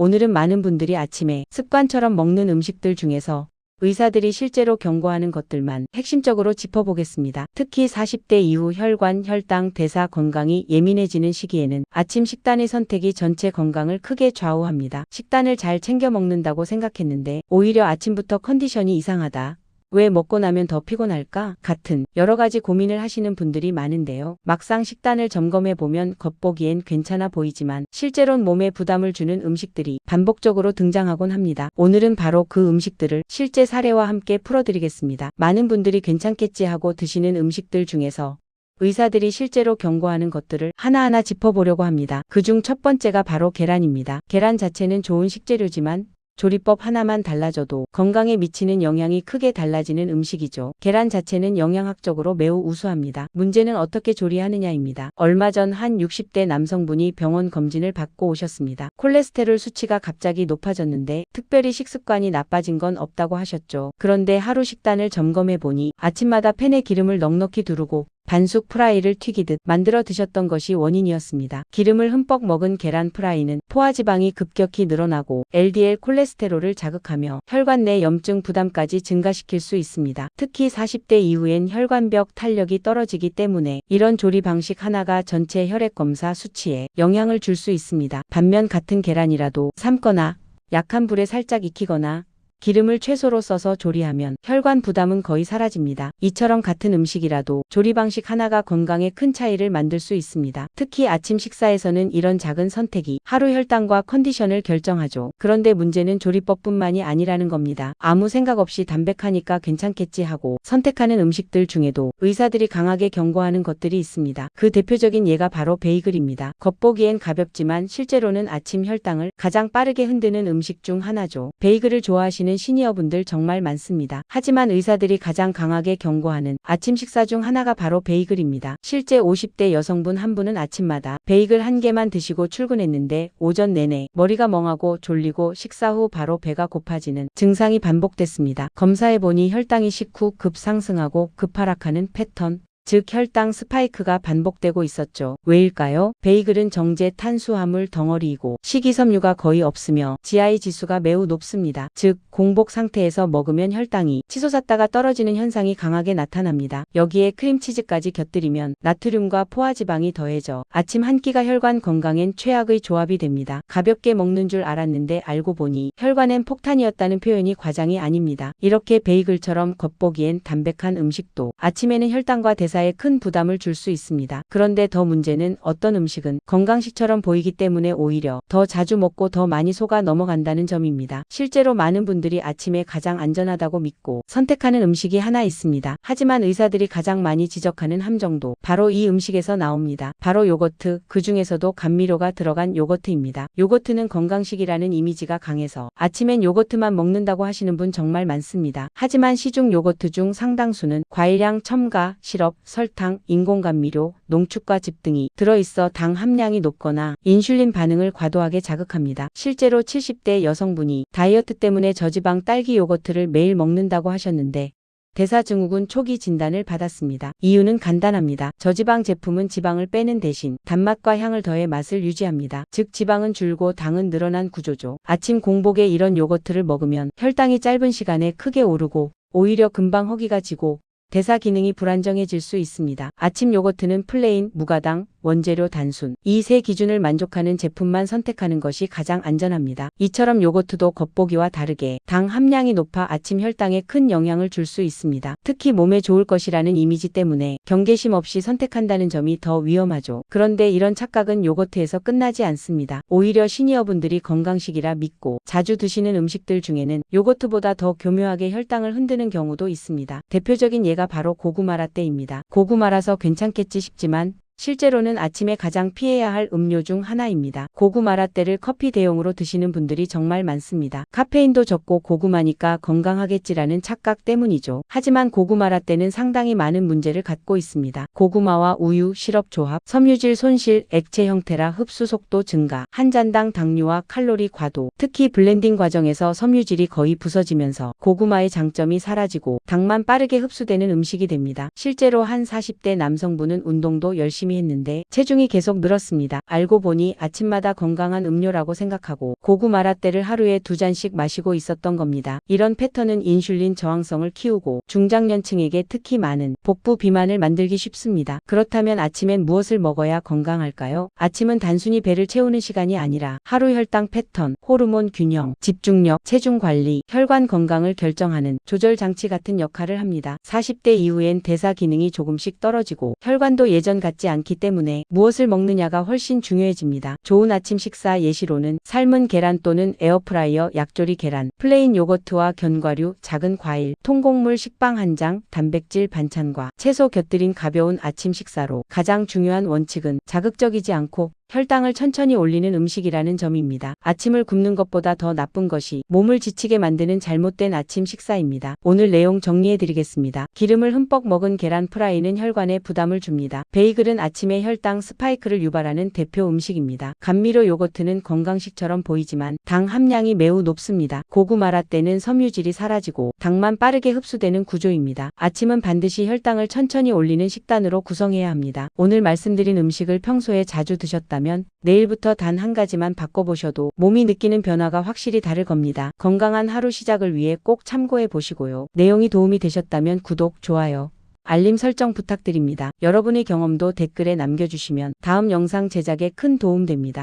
오늘은 많은 분들이 아침에 습관처럼 먹는 음식들 중에서 의사들이 실제로 경고하는 것들만 핵심적으로 짚어보겠습니다. 특히 40대 이후 혈관, 혈당, 대사 건강이 예민해지는 시기에는 아침 식단의 선택이 전체 건강을 크게 좌우합니다. 식단을 잘 챙겨 먹는다고 생각했는데 오히려 아침부터 컨디션이 이상하다. 왜 먹고 나면 더 피곤할까? 같은 여러 가지 고민을 하시는 분들이 많은데요. 막상 식단을 점검해 보면 겉보기엔 괜찮아 보이지만 실제론 몸에 부담을 주는 음식들이 반복적으로 등장하곤 합니다. 오늘은 바로 그 음식들을 실제 사례와 함께 풀어드리겠습니다. 많은 분들이 괜찮겠지 하고 드시는 음식들 중에서 의사들이 실제로 경고하는 것들을 하나하나 짚어보려고 합니다. 그중 첫 번째가 바로 계란입니다. 계란 자체는 좋은 식재료지만 조리법 하나만 달라져도 건강에 미치는 영향이 크게 달라지는 음식이죠. 계란 자체는 영양학적으로 매우 우수합니다. 문제는 어떻게 조리하느냐입니다. 얼마 전 한 60대 남성분이 병원 검진을 받고 오셨습니다. 콜레스테롤 수치가 갑자기 높아졌는데 특별히 식습관이 나빠진 건 없다고 하셨죠. 그런데 하루 식단을 점검해 보니 아침마다 팬에 기름을 넉넉히 두르고 반숙 프라이를 튀기듯 만들어 드셨던 것이 원인이었습니다. 기름을 흠뻑 먹은 계란 프라이는 포화지방이 급격히 늘어나고 LDL 콜레스테롤을 자극하며 혈관 내 염증 부담까지 증가시킬 수 있습니다. 특히 40대 이후엔 혈관벽 탄력이 떨어지기 때문에 이런 조리 방식 하나가 전체 혈액 검사 수치에 영향을 줄 수 있습니다. 반면 같은 계란이라도 삶거나 약한 불에 살짝 익히거나 기름을 최소로 써서 조리하면 혈관 부담은 거의 사라집니다. 이처럼 같은 음식이라도 조리 방식 하나가 건강에 큰 차이를 만들 수 있습니다. 특히 아침 식사에서는 이런 작은 선택이 하루 혈당과 컨디션을 결정하죠. 그런데 문제는 조리법뿐만이 아니라는 겁니다. 아무 생각 없이 담백하니까 괜찮겠지 하고 선택하는 음식들 중에도 의사들이 강하게 경고하는 것들이 있습니다. 그 대표적인 예가 바로 베이글입니다. 겉보기엔 가볍지만 실제로는 아침 혈당을 가장 빠르게 흔드는 음식 중 하나죠. 베이글을 좋아하시는 시니어분들 정말 많습니다. 하지만 의사들이 가장 강하게 경고하는 아침 식사 중 하나가 바로 베이글입니다. 실제 50대 여성분 한 분은 아침마다 베이글 한 개만 드시고 출근했는데 오전 내내 머리가 멍하고 졸리고 식사 후 바로 배가 고파지는 증상이 반복됐습니다. 검사해보니 혈당이 식후 급상승하고 급하락하는 패턴, 즉 혈당 스파이크가 반복되고 있었죠. 왜일까요? 베이글은 정제 탄수화물 덩어리이고 식이섬유가 거의 없으며 GI 지수가 매우 높습니다. 즉 공복 상태에서 먹으면 혈당이 치솟았다가 떨어지는 현상이 강하게 나타납니다. 여기에 크림치즈까지 곁들이면 나트륨과 포화지방이 더해져 아침 한 끼가 혈관 건강엔 최악의 조합이 됩니다. 가볍게 먹는 줄 알았는데 알고 보니 혈관엔 폭탄이었다는 표현이 과장이 아닙니다. 이렇게 베이글처럼 겉보기엔 담백한 음식도 아침에는 혈당과 대사 대사에 큰 부담을 줄 수 있습니다. 그런데 더 문제는 어떤 음식은 건강식처럼 보이기 때문에 오히려 더 자주 먹고 더 많이 속아 넘어간다는 점입니다. 실제로 많은 분들이 아침에 가장 안전하다고 믿고 선택하는 음식이 하나 있습니다. 하지만 의사들이 가장 많이 지적하는 함정도 바로 이 음식에서 나옵니다. 바로 요거트, 그 중에서도 감미료가 들어간 요거트입니다. 요거트는 건강식이라는 이미지가 강해서 아침엔 요거트만 먹는다고 하시는 분 정말 많습니다. 하지만 시중 요거트 중 상당수는 과일향 첨가, 시럽, 설탕, 인공감미료, 농축과즙 등이 들어있어 당 함량이 높거나 인슐린 반응을 과도하게 자극합니다. 실제로 70대 여성분이 다이어트 때문에 저지방 딸기 요거트를 매일 먹는다고 하셨는데 대사증후군 초기 진단을 받았습니다. 이유는 간단합니다. 저지방 제품은 지방을 빼는 대신 단맛과 향을 더해 맛을 유지합니다. 즉 지방은 줄고 당은 늘어난 구조죠. 아침 공복에 이런 요거트를 먹으면 혈당이 짧은 시간에 크게 오르고 오히려 금방 허기가 지고 대사 기능이 불안정해질 수 있습니다. 아침 요거트는 플레인, 무가당, 원재료 단순 이 세 기준을 만족하는 제품만 선택하는 것이 가장 안전합니다. 이처럼 요거트도 겉보기와 다르게 당 함량이 높아 아침 혈당에 큰 영향을 줄 수 있습니다. 특히 몸에 좋을 것이라는 이미지 때문에 경계심 없이 선택한다는 점이 더 위험하죠. 그런데 이런 착각은 요거트에서 끝나지 않습니다. 오히려 시니어분들이 건강식이라 믿고 자주 드시는 음식들 중에는 요거트보다 더 교묘하게 혈당을 흔드는 경우도 있습니다. 대표적인 예가 바로 고구마 라떼입니다. 고구마라서 괜찮겠지 싶지만 실제로는 아침에 가장 피해야 할 음료 중 하나입니다. 고구마 라떼를 커피 대용으로 드시는 분들이 정말 많습니다. 카페인도 적고 고구마니까 건강하겠지라는 착각 때문이죠. 하지만 고구마 라떼는 상당히 많은 문제를 갖고 있습니다. 고구마와 우유, 시럽 조합, 섬유질 손실, 액체 형태라 흡수 속도 증가, 한 잔당 당류와 칼로리 과도, 특히 블렌딩 과정에서 섬유질이 거의 부서지면서 고구마의 장점이 사라지고 당만 빠르게 흡수되는 음식이 됩니다. 실제로 한 40대 남성분은 운동도 열심히 열심히 했는데 체중이 계속 늘었습니다. 알고 보니 아침마다 건강한 음료라고 생각하고 고구 마라떼를 하루에 두 잔씩 마시고 있었던 겁니다. 이런 패턴은 인슐린 저항성을 키우고 중장년층에게 특히 많은 복부 비만을 만들기 쉽습니다. 그렇다면 아침엔 무엇을 먹어야 건강할까요? 아침은 단순히 배를 채우는 시간이 아니라 하루 혈당 패턴, 호르몬 균형, 집중력, 체중 관리, 혈관 건강을 결정하는 조절 장치 같은 역할을 합니다. 40대 이후엔 대사 기능이 조금씩 떨어지고 혈관도 예전 같지 않기 때문에 무엇을 먹느냐가 훨씬 중요해집니다. 좋은 아침 식사 예시로는 삶은 계란 또는 에어프라이어 약조리 계란, 플레인 요거트와 견과류, 작은 과일, 통곡물 식빵 한 장, 단백질 반찬과 채소 곁들인 가벼운 아침 식사로 가장 중요한 원칙은 자극적이지 않고 혈당을 천천히 올리는 음식이라는 점입니다. 아침을 굶는 것보다 더 나쁜 것이 몸을 지치게 만드는 잘못된 아침 식사입니다. 오늘 내용 정리해 드리겠습니다. 기름을 흠뻑 먹은 계란 프라이는 혈관에 부담을 줍니다. 베이글은 아침에 혈당 스파이크를 유발하는 대표 음식입니다. 감미료 요거트는 건강식처럼 보이지만 당 함량이 매우 높습니다. 고구 마라떼는 섬유질이 사라지고 당만 빠르게 흡수되는 구조입니다. 아침은 반드시 혈당을 천천히 올리는 식단으로 구성해야 합니다. 오늘 말씀드린 음식을 평소에 자주 드셨 다면 내일부터 단 한 가지만 바꿔보셔도 몸이 느끼는 변화가 확실히 다를 겁니다. 건강한 하루 시작을 위해 꼭 참고해 보시고요. 내용이 도움이 되셨다면 구독, 좋아요, 알림 설정 부탁드립니다. 여러분의 경험도 댓글에 남겨주시면 다음 영상 제작에 큰 도움 됩니다.